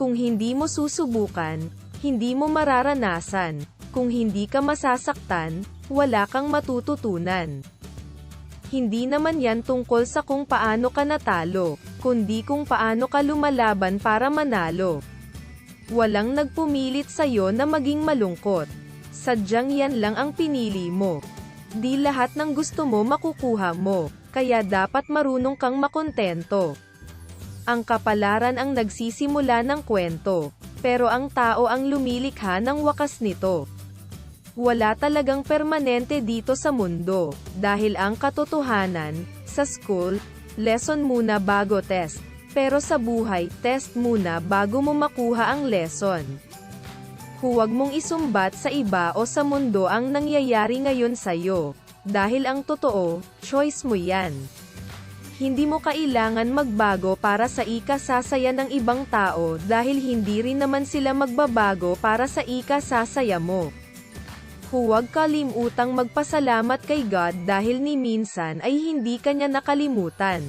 Kung hindi mo susubukan, hindi mo mararanasan. Kung hindi ka masasaktan, wala kang matututunan. Hindi naman yan tungkol sa kung paano ka natalo, kundi kung paano ka lumalaban para manalo. Walang nagpumilit sa'yo na maging malungkot. Sadyang yan lang ang pinili mo. Di lahat ng gusto mo makukuha mo, kaya dapat marunong kang makontento. Ang kapalaran ang nagsisimula ng kwento, pero ang tao ang lumilikha ng wakas nito. Wala talagang permanente dito sa mundo, dahil ang katotohanan, sa school, lesson muna bago test, pero sa buhay, test muna bago mo makuha ang lesson. Huwag mong isumbat sa iba o sa mundo ang nangyayari ngayon sa'yo, dahil ang totoo, choice mo yan. Hindi mo kailangan magbago para sa ikasasaya ng ibang tao dahil hindi rin naman sila magbabago para sa ikasasaya mo. Huwag kalimutang magpasalamat kay God dahil ni minsan ay hindi kanya nakalimutan.